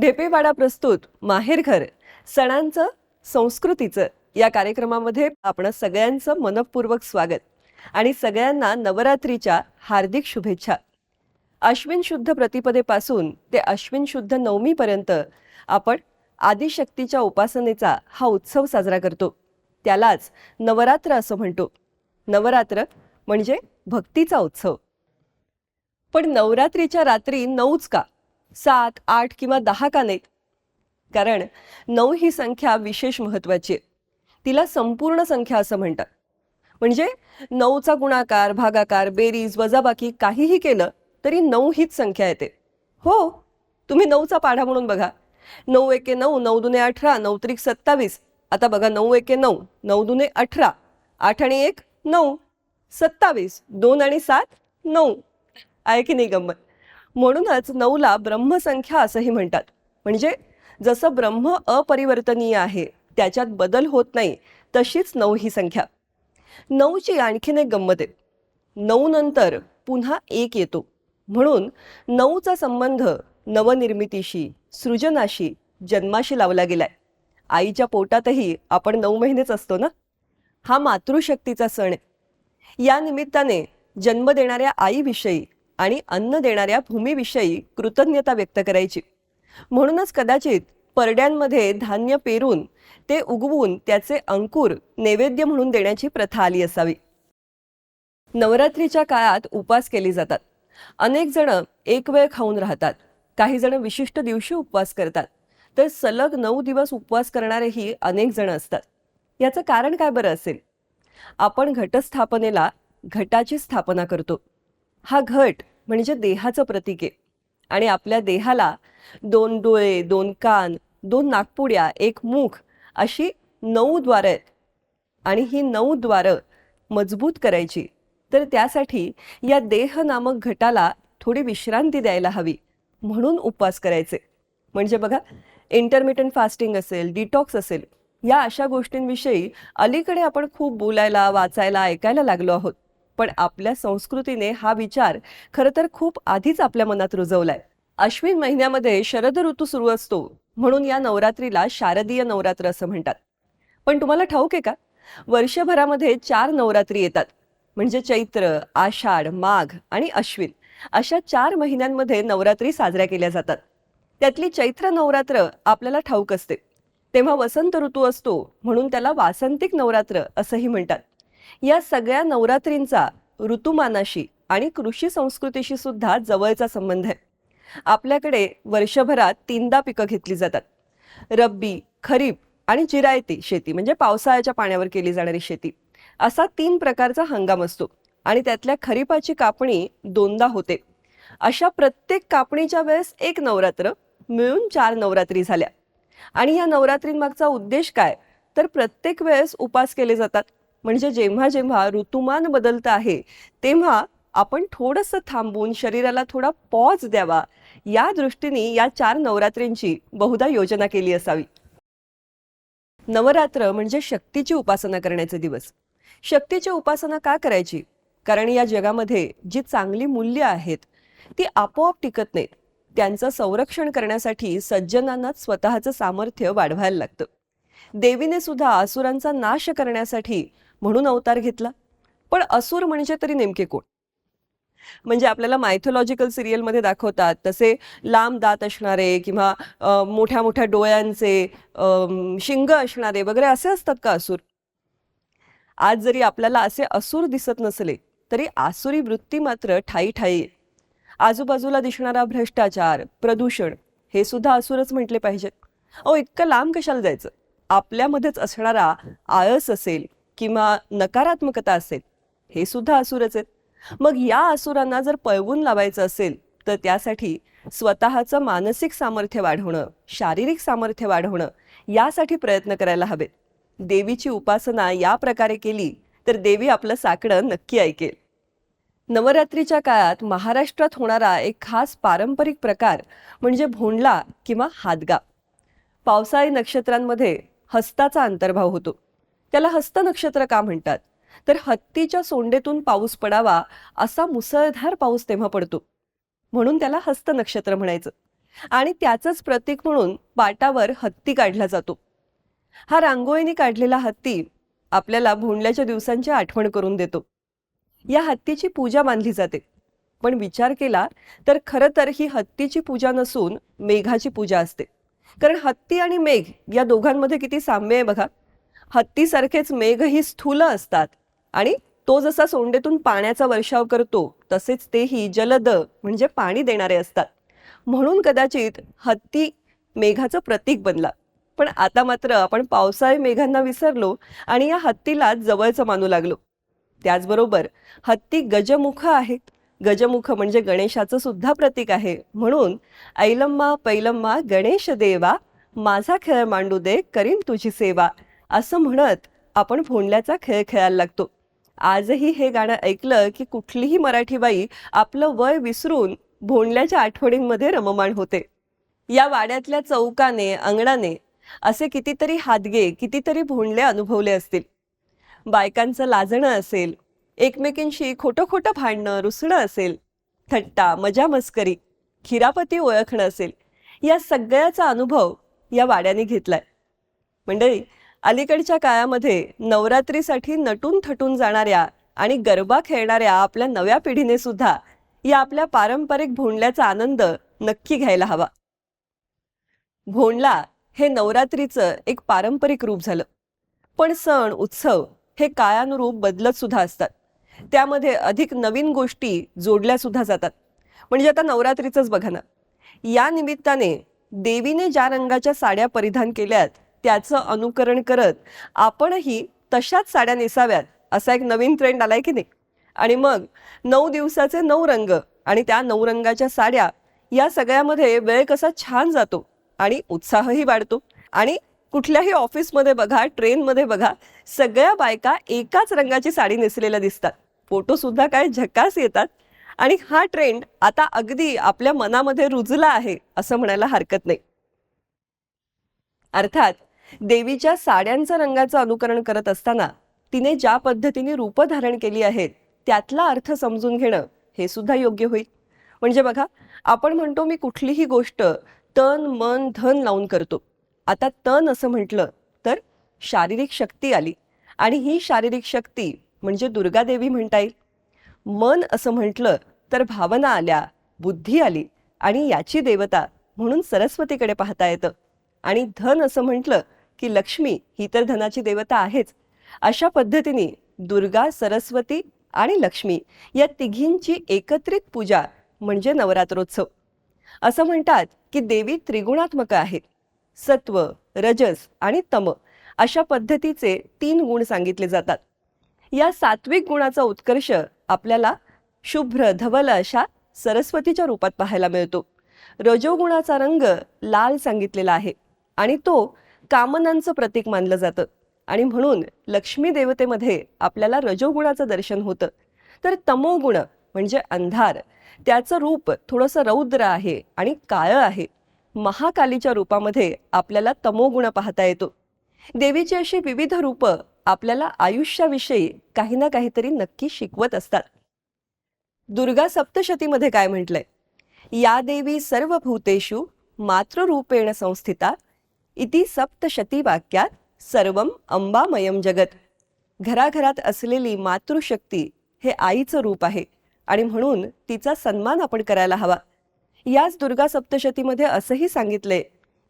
ढेपेवाडा प्रस्तुत माहेरघर सणांचं संस्कृतीचं. या कार्यक्रमामध्ये आपण सगळ्यांचं मनपूर्वक स्वागत आणि सगळ्यांना नवरात्रीच्या हार्दिक शुभेच्छा. अश्विन शुद्ध प्रतिपदेपासून ते अश्विन शुद्ध नवमीपर्यंत आपण आदिशक्तीच्या उपासनेचा हा उत्सव साजरा करतो. त्यालाच नवरात्र असं म्हणतो. नवरात्र म्हणजे भक्तीचा उत्सव. पण नवरात्रीच्या रात्री नऊच का? सात आठ किंवा दहा का नाहीत कारण नऊ ही संख्या विशेष महत्वाची आहे. तिला संपूर्ण संख्या असं म्हणतात. म्हणजे नऊचा गुणाकार भागाकार बेरीज वजाबाकी काहीही केलं तरी नऊ हीच संख्या येते. हो तुम्ही नऊचा पाढा म्हणून बघा. नऊ एके नऊ नऊ दुने अठरा नऊ त्रिक सत्तावीस. आता बघा नऊ एके नऊ नऊ दुने अठरा. आठ आणि एक नऊ. सत्तावीस. दोन आणि सात नऊ. आहे की नाही गंमत? म्हणूनच नऊला ब्रह्मसंख्या असंही म्हणतात. म्हणजे जसं ब्रह्म अपरिवर्तनीय आहे त्याच्यात बदल होत नाही तशीच नऊ ही संख्या. नऊची आणखीन एक गंमत आहे. नऊ नंतर पुन्हा एक येतो. म्हणून नऊचा संबंध नवनिर्मितीशी सृजनाशी जन्माशी लावला गेलाय. आईच्या पोटातही आपण नऊ महिनेच असतो ना? हा मातृशक्तीचा सण आहे. या निमित्ताने जन्म देणाऱ्या आईविषयी आणि अन्न देणाऱ्या भूमीविषयी कृतज्ञता व्यक्त करायची. म्हणूनच कदाचित परड्यांमध्ये धान्य पेरून ते उगवून त्याचे अंकुर नैवेद्य म्हणून देण्याची प्रथा आली असावी. नवरात्रीच्या काळात उपास केले जातात. अनेक जण एक वेळ खाऊन राहतात. काही जण विशिष्ट दिवशी उपवास करतात. तर सलग नऊ दिवस उपवास करणारेही अनेक जण असतात. याचं कारण काय बरं असेल? आपण घटस्थापनेला घटाची स्थापना करतो. हा घट म्हणजे देहाचं प्रतीक आहे. आणि आपल्या देहाला दोन डोळे दोन कान दोन नागपुड्या एक मुख अशी नऊ द्वारं आहेत. आणि ही नऊ द्वारं मजबूत करायची. तर त्यासाठी या देह नामक घटाला थोडी विश्रांती द्यायला हवी. म्हणून उपवास करायचे. म्हणजे बघा इंटरमिटंट फास्टिंग असेल डिटॉक्स असेल या अशा गोष्टींविषयी अलीकडे आपण खूप बोलायला वाचायला ऐकायला लागलो आहोत. पण आपल्या संस्कृतीने हा विचार खरं तर खूप आधीच आपल्या मनात रुजवलाय. अश्विन महिन्यामध्ये शरद ऋतू सुरू असतो म्हणून या नवरात्रीला शारदीय नवरात्र असं म्हणतात. पण तुम्हाला ठाऊक आहे का? वर्षभरामध्ये चार नवरात्री येतात. म्हणजे चैत्र आषाढ माघ आणि अश्विन. अशा चार महिन्यांमध्ये नवरात्री साजऱ्या केल्या जातात. त्यातली चैत्र नवरात्र आपल्याला ठाऊक असते. तेव्हा वसंत ऋतू असतो म्हणून त्याला वासंतिक नवरात्र असंही म्हणतात. या सगळ्या नवरात्रींचा ऋतुमानाशी आणि कृषी संस्कृतीशी सुद्धा जवळचा संबंध आहे. आपल्याकडे वर्षभरात तीनदा पिकं घेतली जातात. रब्बी खरीप आणि जिरायती शेती म्हणजे पावसाळ्याच्या पाण्यावर केली जाणारी शेती. असा तीन प्रकारचा हंगाम असतो. आणि त्यातल्या खरीपाची कापणी दोनदा होते. अशा प्रत्येक कापणीच्या वेळेस एक नवरात्र मिळून चार नवरात्री झाल्या. आणि या नवरात्रींमागचा उद्देश काय? तर प्रत्येक वेळेस उपास केले जातात. म्हणजे जेव्हा जेव्हा ऋतुमान बदलतं आहे तेव्हा आपण थोडंसं थांबून शरीराला थोडा पॉज द्यावा. या दृष्टीने या चार नवरात्रींची बहुधा योजना केली असावी. नवरात्र म्हणजे शक्तीची उपासना करण्याचे दिवस. शक्तीची उपासना का करायची? कारण या जगामध्ये जी चांगली मूल्य आहेत ती आपोआप टिकत नाहीत. त्यांचं संरक्षण करण्यासाठी सज्जनांनाच स्वतःचं सामर्थ्य वाढवायला लागतं. देवीने सुद्धा असुरांचा नाश करण्यासाठी म्हणून अवतार घेतला. पण असुर म्हणजे तरी नेमके कोण? म्हणजे आपल्याला मायथोलॉजिकल सिरियलमध्ये दाखवतात तसे लांब दात असणारे किंवा मोठ्या मोठ्या डोळ्यांचे शिंग असणारे वगैरे असे असतात का असुर? आज जरी आपल्याला असे असुर दिसत नसले तरी आसुरी वृत्ती मात्र ठाई ठाई. आजूबाजूला दिसणारा भ्रष्टाचार प्रदूषण हे सुद्धा असुरच म्हटले पाहिजेत. अहो इतकं लांब कशाला जायचं? आपल्यामध्येच असणारा आळस असेल किंवा नकारात्मकता असेल हे सुद्धा असुरच आहेत. मग या असुरांना जर पळवून लावायचं असेल तर त्यासाठी स्वतःचं मानसिक सामर्थ्य वाढवणं शारीरिक सामर्थ्य वाढवणं यासाठी प्रयत्न करायला हवेत. देवीची उपासना या प्रकारे केली तर देवी आपलं साकडं नक्की ऐकेल. नवरात्रीच्या काळात महाराष्ट्रात होणारा एक खास पारंपरिक प्रकार म्हणजे भोंडला किंवा हादगा. पावसाळी नक्षत्रांमध्ये हस्ताचा अंतर्भाव होतो. त्याला हस्त नक्षत्र का म्हणतात? तर हत्तीच्या सोंडेतून पाऊस पडावा असा मुसळधार पाऊस तेव्हा पडतो. म्हणून त्याला हस्त नक्षत्र म्हणायचं. आणि त्याचंच प्रतीक म्हणून पाटावर हत्ती काढला जातो. हा रांगोळीने काढलेला हत्ती आपल्याला भोंडल्याच्या दिवसांची आठवण करून देतो. या हत्तीची पूजा मानली जाते. पण विचार केला तर खरं तर ही हत्तीची पूजा नसून मेघाची पूजा असते. कारण हत्ती आणि मेघ या दोघांमध्ये किती साम्य आहे बघा. हत्तीसारखेच मेघही स्थूल असतात आणि तो जसा सोंडेतून पाण्याचा वर्षाव करतो तसेच तेही जलद म्हणजे पाणी देणारे असतात. म्हणून कदाचित हत्ती मेघाचं प्रतीक बनला. पण आता मात्र आपण पावसाळी मेघांना विसरलो आणि या हत्तीला जवळचं मानू लागलो. त्याचबरोबर हत्ती गजमुख आहे गजमुख म्हणजे गणेशाचं सुद्धा प्रतीक आहे. म्हणून ऐलम्मा पैलम्मा गणेश देवा माझा खेळ मांडू दे करीन तुझी सेवा असं म्हणत आपण भोंडल्याचा खेळ खेळायला लागतो. आजही हे गाणं ऐकलं की कुठलीही मराठी बाई आपलं वय विसरून भोंडल्याच्या आठवणींमध्ये रममाण होते. या वाड्यातल्या चौकाने अंगणाने असे कितीतरी हादगे कितीतरी भोंडले अनुभवले असतील. बायकांचं लाजणं असेल एकमेकींशी खोटं खोटं भांडणं रुसणं असेल थट्टा मजा मस्करी खिरापती ओळखणं असेल या सगळ्याचा अनुभव या वाड्याने घेतलाय. मंडळी अलीकडच्या काळामध्ये नवरात्रीसाठी नटून थटून जाणाऱ्या आणि गरबा खेळणाऱ्या आपल्या नव्या पिढीने सुद्धा या आपल्या पारंपरिक भोंडल्याचा आनंद नक्की घ्यायला हवा. भोंडला हे नवरात्रीचं एक पारंपरिक रूप झालं. पण सण उत्सव हे काळानुरूप बदलत सुद्धा असतात. त्यामध्ये अधिक नवीन गोष्टी जोडल्या सुद्धा जातात. म्हणजे आता नवरात्रीचंच बघा ना. या निमित्ताने देवीने ज्या रंगाच्या साड्या परिधान केल्यात त्याचं अनुकरण करत आपणही तशाच साड्या नेसाव्यात असा एक नवीन ट्रेंड आलाय की नाही? आणि मग नऊ दिवसाचे नऊ रंग आणि त्या नऊ रंगाच्या साड्या या सगळ्यामध्ये वेळ कसा छान जातो आणि उत्साहही वाढतो. आणि कुठल्याही ऑफिसमध्ये बघा ट्रेनमध्ये बघा सगळ्या बायका एकाच रंगाची साडी नेसलेल्या दिसतात. फोटोसुद्धा काय झकास येतात. आणि हा ट्रेंड आता अगदी आपल्या मनामध्ये रुजला आहे असं म्हणायला हरकत नाही. अर्थात देवीच्या साड्यांचं रंगाचं अनुकरण करत असताना तिने ज्या पद्धतीने रूपं धारण केली आहेत त्यातला अर्थ समजून घेणं हे सुद्धा योग्य होईल. म्हणजे बघा आपण म्हणतो मी कुठलीही गोष्ट तन मन धन लावून करतो. आता तन असं म्हटलं तर शारीरिक शक्ती आली. आणि ही शारीरिक शक्ती म्हणजे दुर्गादेवी म्हणता येईल. मन असं म्हटलं तर भावना आल्या बुद्धी आली आणि याची देवता म्हणून सरस्वतीकडे पाहता येतं. आणि धन असं म्हटलं की लक्ष्मी ही तर धनाची देवता आहेच. अशा पद्धतीने दुर्गा सरस्वती आणि लक्ष्मी या तिघींची एकत्रित पूजा म्हणजे नवरात्रोत्सव. असं म्हणतात की देवी त्रिगुणात्मक आहे सत्व रजस आणि तम अशा पद्धतीचे तीन गुण सांगितले जातात. या सात्विक गुणाचा उत्कर्ष आपल्याला शुभ्र धवल अशा सरस्वतीच्या रूपात पाहायला मिळतो. रजोगुणाचा रंग लाल सांगितलेला आहे आणि तो कामनांचं प्रतीक मानलं जातं. आणि म्हणून लक्ष्मी देवतेमध्ये आपल्याला रजोगुणाचं दर्शन होतं. तर तमोगुण म्हणजे अंधार. त्याचं रूप थोडंसं रौद्र आहे आणि काळं आहे. महाकालीच्या रूपामध्ये आपल्याला तमोगुण पाहता येतो. देवीची अशी विविध रूपं आपल्याला आयुष्याविषयी काही ना काहीतरी नक्की शिकवत असतात. दुर्गा सप्तशतीमध्ये काय म्हटलंय? या देवी सर्व भूतेषु मातृरूपेण संस्थिता इति सप्तशती वाक्यात सर्व अंबामयम जगत. घराघरात असलेली मातृशक्ती हे आईचं रूप आहे आणि म्हणून तिचा सन्मान आपण करायला हवा. याच दुर्गा सप्तशतीमध्ये असंही सांगितलंय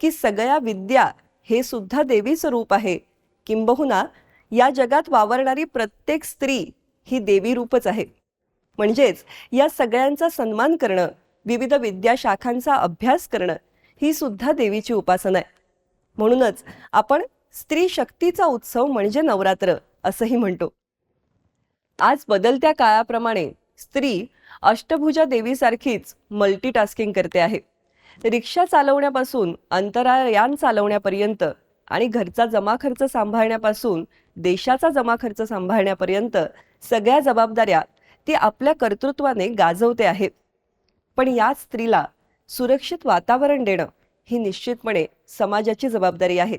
की सगळ्या विद्या हे सुद्धा देवीचं रूप आहे. किंबहुना या जगात वावरणारी प्रत्येक स्त्री ही देवी रूपच आहे. म्हणजेच या सगळ्यांचा सन्मान करणं विविध विद्याशाखांचा अभ्यास करणं ही सुद्धा देवीची उपासना आहे. म्हणूनच आपण स्त्री शक्तीचा उत्सव म्हणजे नवरात्र असंही म्हणतो. आज बदलत्या काळाप्रमाणे स्त्री अष्टभुजा देवीसारखीच मल्टीटास्किंग करते आहे. रिक्षा चालवण्यापासून अंतराळयान चालवण्यापर्यंत आणि घरचा जमा खर्च सांभाळण्यापासून देशाचा जमा खर्च सांभाळण्यापर्यंत सगळ्या जबाबदाऱ्या ती आपल्या कर्तृत्वाने गाजवते आहे. पण याच स्त्रीला सुरक्षित वातावरण देणं ही निश्चितपणे समाजाची जबाबदारी आहे.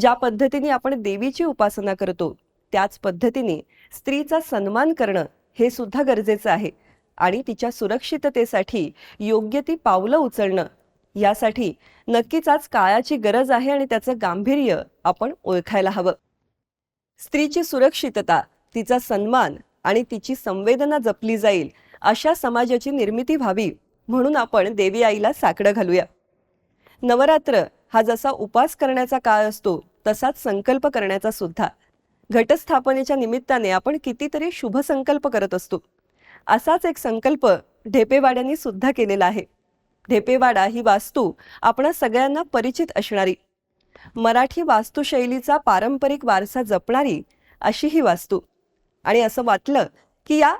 ज्या पद्धतीने आपण देवीची उपासना करतो त्याच पद्धतीने स्त्रीचा सन्मान करणं हे सुद्धा गरजेचं आहे. आणि तिच्या सुरक्षिततेसाठी योग्य ती पावलं उचलणं यासाठी नक्कीच आज काळाची गरज आहे आणि त्याचं गांभीर्य आपण ओळखायला हवं. स्त्रीची सुरक्षितता तिचा सन्मान आणि तिची संवेदना जपली जाईल अशा समाजाची निर्मिती व्हावी म्हणून आपण देवी आईला साकडं घालूया. नवरात्र हा जसा उपास करण्याचा काळ असतो तसाच संकल्प करण्याचा सुद्धा. घटस्थापनेच्या निमित्ताने आपण कितीतरी शुभ संकल्प करत असतो. असाच एक संकल्प ढेपेवाड्यांनी सुद्धा केलेला आहे. ढेपेवाडा ही वास्तू आपणा सगळ्यांना परिचित असणारी. मराठी वास्तुशैलीचा पारंपरिक वारसा जपणारी अशी ही वास्तू. आणि असं वाटलं की या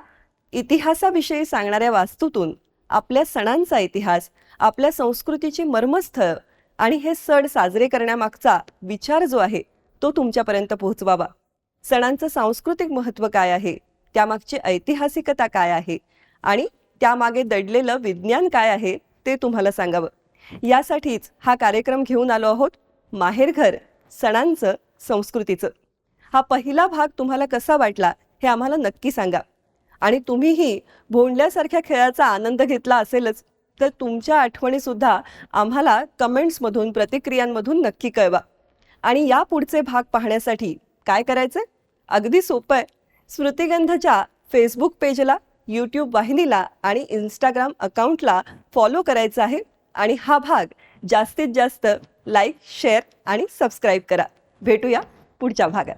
इतिहासाविषयी सांगणाऱ्या वास्तूतून आपल्या सणांचा इतिहास आपल्या संस्कृतीची मर्मस्थळ आणि हे सण साजरे करण्यामागचा विचार जो आहे तो तुमच्यापर्यंत पोहोचवावा. सणांचं सांस्कृतिक महत्त्व काय आहे? त्यामागची ऐतिहासिकता काय आहे? आणि त्यामागे दडलेलं विज्ञान काय आहे? ते तुम्हाला सांगावं. यासाठीच हा कार्यक्रम घेऊन आलो आहोत माहेरघर सणांचं संस्कृतीचं. हा पहिला भाग तुम्हाला कसा वाटला हे आम्हाला नक्की सांगा. आणि तुम्हीही भोंडल्यासारख्या खेळाचा आनंद घेतला असेलच तर तुमच्या आठवणीसुद्धा आम्हाला कमेंट्समधून प्रतिक्रियांमधून नक्की कळवा. आणि या पुढचे भाग पाहण्यासाठी काय करायचं अगदी सोपं आहे. स्मृतिगंधच्या फेसबुक पेजला यूट्यूब वाहिनीला आणि इंस्टाग्राम अकाउंटला फॉलो करायचं आहे आणि हा भाग जास्तीत जास्त लाईक शेअर आणि सबस्क्राईब करा. भेटूया पुढच्या भागात.